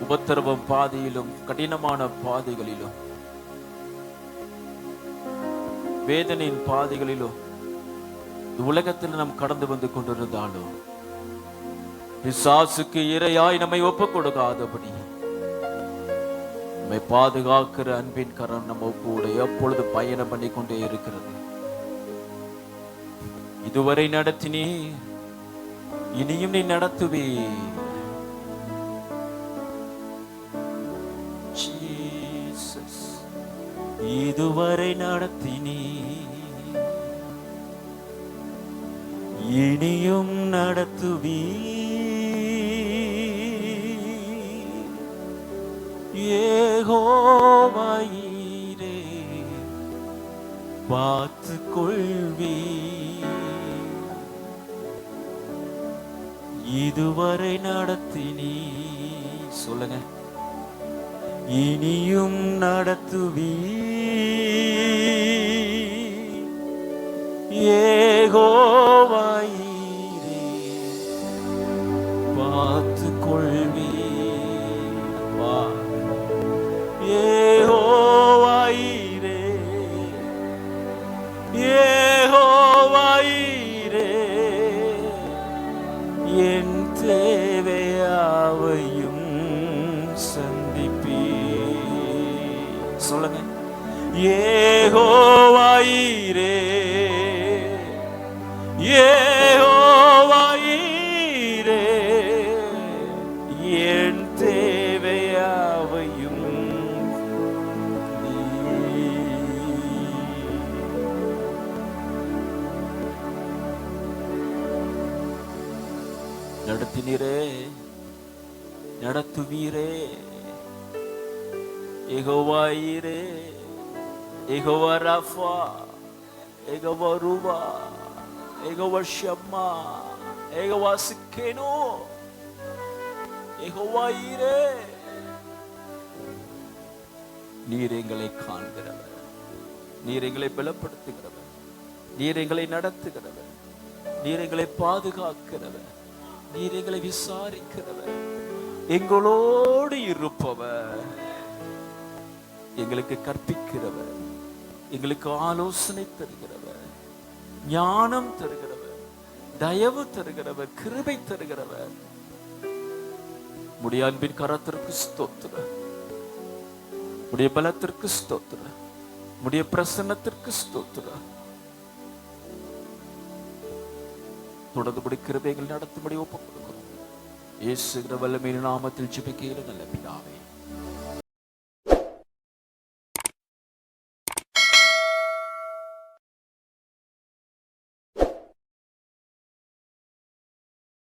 உபத்திரவம் பாதையிலும் கடினமான பாதைகளிலும் வேதனையின் பாதைகளிலும் உலகத்தில் நாம் கடந்து வந்து கொண்டிருந்தாலும் பிசாசுக்கு இரையாய் நம்மை ஒப்பு கொடுக்காதபடி நம்மை பாதுகாக்கிற அன்பின் கரம் நம்ம கூட எப்பொழுது பயணம் பண்ணி கொண்டே இருக்கிறது. இதுவரை நடத்தினே இனியும் நீ நடத்துவே இதுவரை நடத்தினி. இனியும் நடத்துவி ஏகோவாயிரே பார்த்து கொள்வி இதுவரை நடத்தினி. சொல்லுங்க. இனியும் நடத்துவீ பார்த்து கொள்வி வா ஏகோவாயிரே ஏகோவாயிரே என் தேவையாவையும் சந்திப்பீ சொல்லுங்க ஏகோவாயிரே நடத்தினீரே நடத்துவீரே. எகோவாயிரே எகோவா ராஃபா எகோவா ரூபா எகோவா ஷம்மா எகோவா சிக்கேனோ. எகோவாயிரே நீர் எங்களை காண்கிறவர். நீர் எங்களை பலப்படுத்துகிறவர். நீர் எங்களை நடத்துகிறவர். நீர் எங்களை பாதுகாக்கிறவர். நீர் எங்களை விசாரிக்கிறவர். எங்களோடு இருப்பவர். எங்களுக்கு கற்பிக்கிறவர். எங்களுக்கு ஆலோசனை தருகிறவர். ஞானம் தருகிறவர். தயவு தருகிறவர். கிருபை தருகிறவர். முடிய அன்பின் கரத்திற்கு ஸ்தோத்திர முடிய பலத்திற்கு ஸ்தோத்திர முடிய பிரசன்னத்திற்கு ஸ்தோத்திர தொடர்ந்துபடி கிருபைகள் நடத்தும்படி ஒப்புக் கொடுக்கிறோம். இயேசுகிற வல்லமையின் நாமத்தில் ஜெபிக்கிற நல்ல பிதாவே